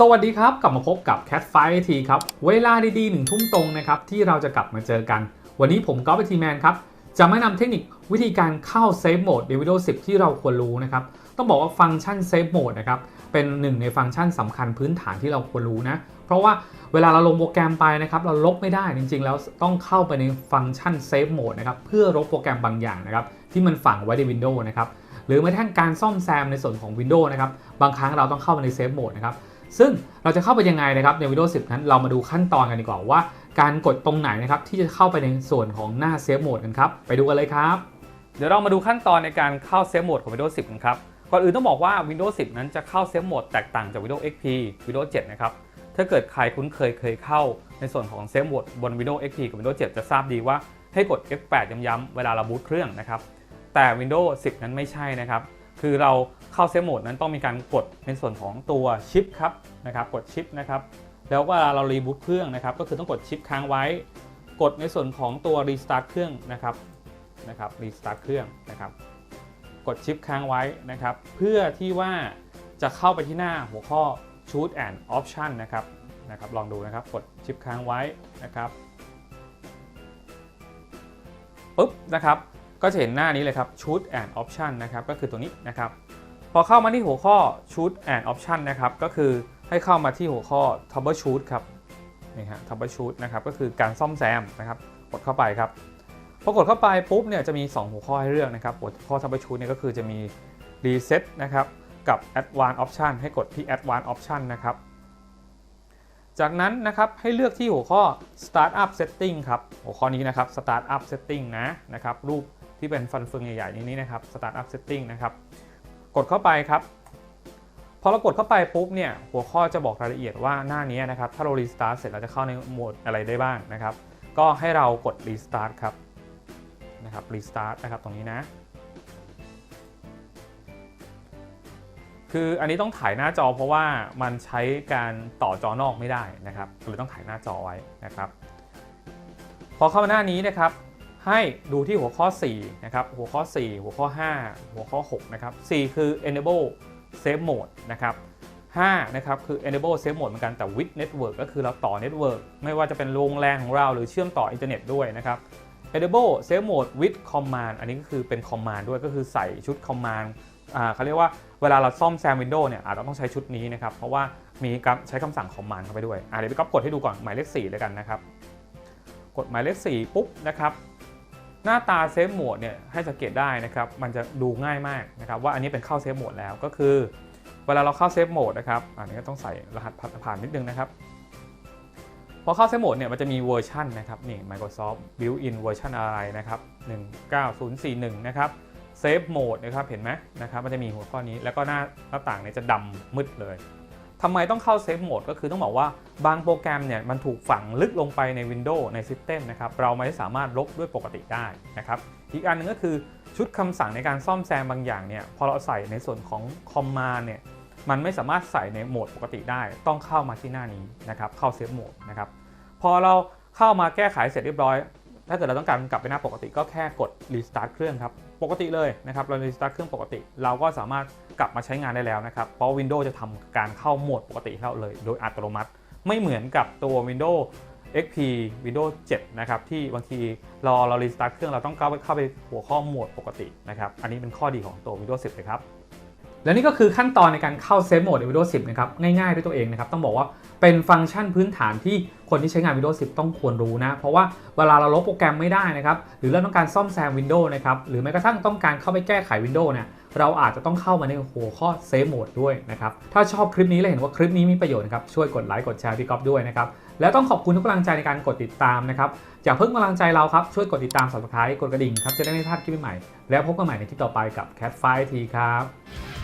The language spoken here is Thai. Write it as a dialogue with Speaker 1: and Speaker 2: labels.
Speaker 1: สวัสดีครับ กลับมาพบกับ Cat f i ทีครับ เวลาดีๆหนึ่งทุ่มตรงนะครับ ที่เราจะกลับมาเจอกัน วันนี้ผมก๊อฟไอทีแมนครับ จะมาแนะนำเทคนิควิธีการเข้า Save Mode ใน Windows 10 ที่เราควรรู้นะครับ ต้องบอกว่าฟังก์ชัน Save Mode นะครับ เป็นหนึ่งในฟังก์ชันสำคัญพื้นฐานที่เราควรรู้นะ เพราะว่าเวลาเราลงโปรแกรมไปนะครับ เราลบไม่ได้จริง ๆ แล้วต้องเข้าไปในฟังก์ชัน Save Mode นะครับเพื่อลบโปรแกรมบางอย่างนะครับที่มันฝังไว้ใน Windows นะครับหรือแม้กระทั่งการซ่อมแซมในส่วนของ Windows นะครับบางครั้งเราต้องเข้าไปใน Save Mode นะครับ ซึ่งเราจะเข้าไปยังไงนะครับใน Windows 10 นั้นเรามาดูขั้นตอนกันดีกว่าว่า การกดตรงไหนนะครับที่จะเข้าไปในส่วนของหน้า Save Mode กันครับ ไปดูกันเลยครับ เดี๋ยวเรามาดูขั้นตอนในการเข้า Save Mode ของ Windows 10 กันครับ ก่อนอื่นต้องบอกว่า Windows 10 นั้นจะเข้า Save Mode แตกต่างจาก Windows XP Windows 7 นะครับ ถ้าเกิดใครคุ้นเคยเคยเข้าในส่วนของ Save Mode บน Windows XP กับ Windows 7 จะทราบดีว่าให้กด F8 ย้ำๆเวลาเราบูตเครื่องนะครับแต่ Windows 10 นั้นไม่ใช่นะครับ คือเราเข้าเซฟโหมดนั้นต้องมีการกดในส่วนของตัวชิปครับนะครับกดชิปนะครับแล้วเวลาเรารีบูตเครื่องนะครับก็คือต้องกดชิปค้างไว้ กดในส่วนของตัวรีสตาร์ทเครื่องนะครับนะครับรีสตาร์ทเครื่องนะครับกดชิปค้างไว้นะครับเพื่อที่ว่าจะเข้าไปที่หน้าหัวข้อ shoot and option นะครับนะครับลองดูนะครับกดชิปค้างไว้นะครับปุ๊บนะครับ ก็จะเห็นหน้านี้เลยครับ shoot and option นะครับก็คือตัวนี้นะครับ พอเข้ามาที่หัวข้อ shoot and option นะครับก็คือให้เข้ามาที่หัวข้อ troubleshoot ครับนี่ฮะ troubleshoot นะครับก็คือการซ่อมแซมนะครับกดเข้าไปครับพอกดเข้าไปปุ๊บเนี่ยจะมี 2 หัวข้อให้เลือกนะครับหัวข้อ troubleshoot เนี่ยก็คือจะมี reset นะครับกับ advanced option ให้กดที่ advanced option นะครับจากนั้นนะครับให้เลือกที่หัวข้อ startup setting ครับ หัวข้อนี้นะครับ startup setting นะนะครับรูป ที่เป็นฟันเฟืองใหญ่ๆนี้นะครับ startup setting นะครับ กดเข้าไปครับ พอเรากดเข้าไปปุ๊บเนี่ย หัวข้อจะบอกรายละเอียดว่าหน้านี้นะครับ ถ้าเรารีสตาร์ทเสร็จเราจะเข้าในโหมดอะไรได้บ้างนะครับ ก็ให้เรากดรีสตาร์ทครับ นะครับรีสตาร์ทนะครับตรงนี้นะ คืออันนี้ต้องถ่ายหน้าจอเพราะว่ามันใช้การต่อจอนอกไม่ได้นะครับก็เลยต้องถ่ายหน้าจอไว้นะครับ พอเข้ามาหน้านี้นะครับ ให้ดูที่หัวข้อ4นะครับหัวข้อ 4 หัวข้อ 5 หัวข้อ6นะครับ4คือ enable save mode นะครับ5นะครับคือ enable save mode เหมือนกันแต่ with network ก็คือเราต่อ network ไม่ว่าจะเป็นโรงแรงของเราหรือเชื่อมต่ออินเทอร์เน็ตด้วยนะครับ enable save mode with command อันนี้ก็คือเป็น command ด้วยก็คือใส่ชุด command อ่าเขาเรียกว่าเวลาเราซ่อมแซม Windows เนี่ยอาจจะต้องใช้ชุดนี้นะครับ เพราะว่ามีการใช้คำสั่ง command เข้าไปด้วยอ่าเดี๋ยวพี่ก๊อฟกดให้ดูก่อนหมายเลข4เลยกันนะครับ กดหมายเลข4ปุ๊บนะครับ หน้าตาเซฟโหมดเนี่ยให้สังเกตได้นะครับ มันจะดูง่ายมากนะครับว่าอันนี้เป็นเข้าเซฟโหมดแล้วก็คือ เวลาเราเข้าเซฟโหมดนะครับอันนี้ก็ต้องใส่รหัสผ่านนิดนึงนะครับพอเข้าเซฟโหมดเนี่ยมันจะมีเวอร์ชันนะครับนี่ Microsoft Built-in เวอร์ชันอะไรนะครับ 19041 นะครับเซฟโหมดนะครับเห็นไหมนะครับมันจะมีหัวข้อนี้แล้วก็หน้าหน้าต่างเนี่ยจะดำมืดเลย ทำไมต้องเข้าเซฟโหมดก็คือต้องบอกว่าบางโปรแกรมเนี่ยมันถูกฝังลึกลงไปใน Windows ใน System นะครับเราไม่สามารถลบด้วยปกติได้นะครับอีกอันหนึงก็คือชุดคำสั่งในการซ่อมแซมบางอย่างเนี่ยพอเราใส่ในส่วนของ Command เนี่ยมันไม่สามารถใส่ในโหมดปกติได้ ต้องเข้ามาที่หน้านี้นะครับเข้าเซฟโหมดนะครับพอเราเข้ามาแก้ไขเสร็จเรียบร้อย ถ้าเกิดเราต้องการกลับไปหน้าปกติก็แค่กด Restart เครื่องครับ ปกติเลยนะครับ เรา Restart เครื่องปกติ เราก็สามารถกลับมาใช้งานได้แล้วนะครับ เพราะ Windows จะทำการเข้าโหมดปกติให้เราเลย โดยอัตโนมัติ ไม่เหมือนกับตัว Windows XP Windows 7 นะครับ ที่บางทีรอเรา Restart เครื่องเราต้องเข้าไปเข้าไปหัวข้อโหมดปกตินะครับ อันนี้เป็นข้อดีของตัว Windows 10เลยครับ และนี่ก็คือขั้นตอนในการเข้าเซฟโหมดใน Windows 10 นะครับ ง่าย ๆ ด้วยตัวเองนะครับ ต้องบอกว่าเป็นฟังก์ชันพื้นฐานที่คนที่ใช้งาน Windows 10 ต้องควรรู้นะ เพราะว่าเวลาเราลบโปรแกรมไม่ได้นะครับ หรือเราต้องการซ่อมแซม Windows นะครับ หรือแม้กระทั่งต้องการเข้าไปแก้ไข Windows เนี่ยเราอาจจะต้องเข้ามาในหัวข้อเซฟโหมดด้วยนะครับ ถ้าชอบคลิปนี้และเห็นว่าคลิปนี้มีประโยชน์นะครับ ช่วยกดไลค์กดแชร์พี่ก๊อฟด้วยนะครับ แล้วต้องขอบคุณทุกกำลังใจในการกดติดตามนะครับ อย่าเพิ่งกำลังใจเราครับ ช่วยกดติดตาม subscribe กดกระดิ่งครับ จะได้ไม่พลาดคลิปใหม่ แล้วพบกันใหม่ในคลิปต่อไปกับ Cat 5ทีครับ